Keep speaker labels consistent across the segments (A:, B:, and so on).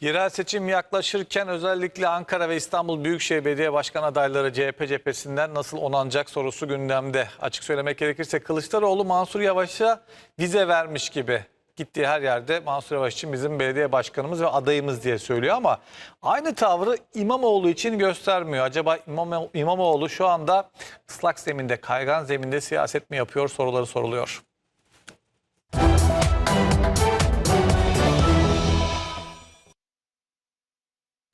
A: Yerel seçim yaklaşırken özellikle Ankara ve İstanbul Büyükşehir Belediye Başkan adayları CHP cephesinden nasıl onanacak sorusu gündemde. Açık söylemek gerekirse Kılıçdaroğlu Mansur Yavaş'a vize vermiş gibi. Gittiği her yerde Mansur Yavaş için bizim belediye başkanımız ve adayımız diye söylüyor ama aynı tavrı İmamoğlu için göstermiyor. Acaba İmam- İmamoğlu şu anda ıslak zeminde, kaygan zeminde siyaset mi yapıyor soruları soruluyor.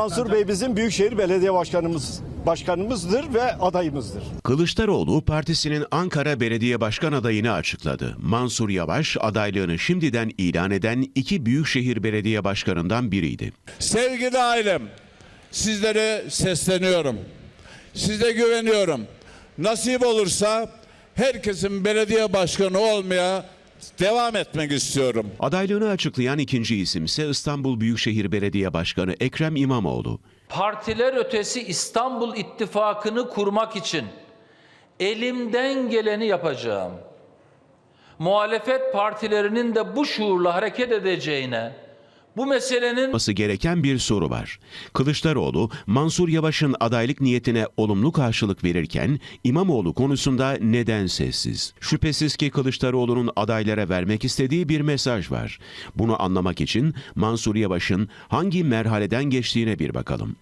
B: Mansur Bey bizim Büyükşehir Belediye Başkanımız başkanımızdır ve adayımızdır.
C: Kılıçdaroğlu partisinin Ankara Belediye Başkan adayını açıkladı. Mansur Yavaş adaylığını şimdiden ilan eden iki büyükşehir belediye başkanından biriydi.
D: Sevgili ailem, sizlere sesleniyorum. Size güveniyorum. Nasip olursa herkesin belediye başkanı olmaya devam etmek istiyorum.
C: Adaylığını açıklayan ikinci isim ise İstanbul Büyükşehir Belediye Başkanı Ekrem İmamoğlu.
E: partiler ötesi İstanbul İttifakı'nı kurmak için elimden geleni yapacağım. Muhalefet partilerinin de bu şuurla hareket edeceğine, bu meselenin
C: Olması gereken bir soru var. Kılıçdaroğlu, Mansur Yavaş'ın adaylık niyetine olumlu karşılık verirken İmamoğlu konusunda neden sessiz? Şüphesiz ki Kılıçdaroğlu'nun adaylara vermek istediği bir mesaj var. Bunu anlamak için Mansur Yavaş'ın hangi merhaleden geçtiğine bir bakalım.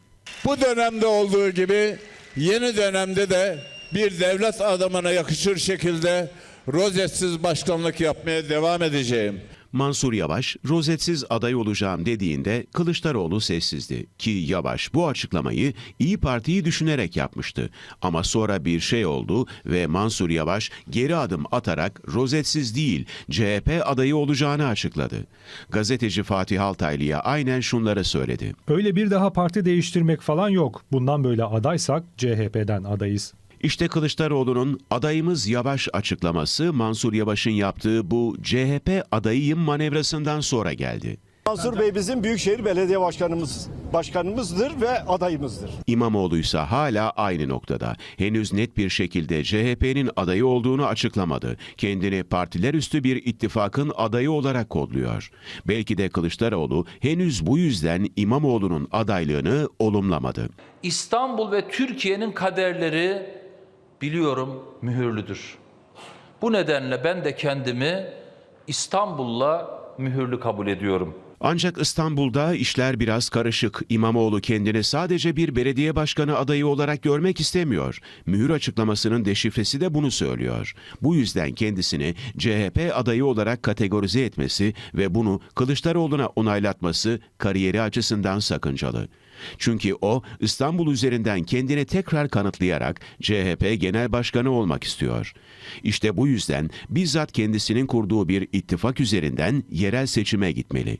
D: Bu dönemde olduğu gibi yeni dönemde de bir devlet adamına yakışır şekilde rozetsiz başkanlık yapmaya devam edeceğim.
C: Mansur Yavaş, rozetsiz aday olacağım dediğinde Kılıçdaroğlu sessizdi. Ki Yavaş bu açıklamayı İyi Parti'yi düşünerek yapmıştı. Ama sonra bir şey oldu ve Mansur Yavaş geri adım atarak rozetsiz değil CHP adayı olacağını açıkladı. Gazeteci Fatih Altaylı'ya aynen şunları söyledi.
F: Öyle bir daha parti değiştirmek falan yok. Bundan böyle adaysak CHP'den adayız.
C: İşte Kılıçdaroğlu'nun adayımız Yavaş açıklaması Mansur Yavaş'ın yaptığı bu CHP adayıyım manevrasından sonra geldi.
B: Mansur Bey bizim Büyükşehir Belediye Başkanımız başkanımızdır ve adayımızdır.
C: İmamoğlu ise hala aynı noktada. Henüz net bir şekilde CHP'nin adayı olduğunu açıklamadı. Kendini partiler üstü bir ittifakın adayı olarak kodluyor. Belki de Kılıçdaroğlu henüz bu yüzden İmamoğlu'nun adaylığını olumlamadı.
E: İstanbul ve Türkiye'nin kaderleri biliyorum mühürlüdür. Bu nedenle ben de kendimi İstanbul'la mühürlü kabul ediyorum.
C: Ancak İstanbul'da işler biraz karışık. İmamoğlu kendini sadece bir belediye başkanı adayı olarak görmek istemiyor. Mühür açıklamasının deşifresi de bunu söylüyor. Bu yüzden kendisini CHP adayı olarak kategorize etmesi ve bunu Kılıçdaroğlu'na onaylatması kariyeri açısından sakıncalı. Çünkü o İstanbul üzerinden kendini tekrar kanıtlayarak CHP genel başkanı olmak istiyor. İşte bu yüzden bizzat kendisinin kurduğu bir ittifak üzerinden yerel seçime gitmeli.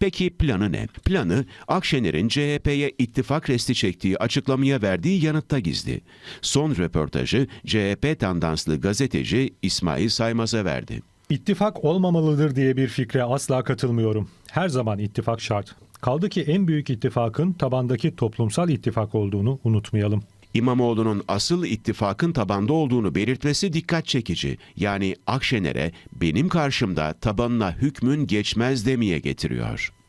C: Peki planı ne? Planı Akşener'in CHP'ye ittifak resti çektiği açıklamaya verdiği yanıtta gizli. Son röportajı CHP tandanslı gazeteci İsmail Saymaz'a verdi.
F: İttifak olmamalıdır diye bir fikre asla katılmıyorum. Her zaman ittifak şart. Kaldı ki en büyük ittifakın tabandaki toplumsal ittifak olduğunu unutmayalım.
C: İmamoğlu'nun asıl ittifakın tabanda olduğunu belirtmesi dikkat çekici. Yani Akşener'e benim karşımda tabanına hükmün geçmez demeye getiriyor.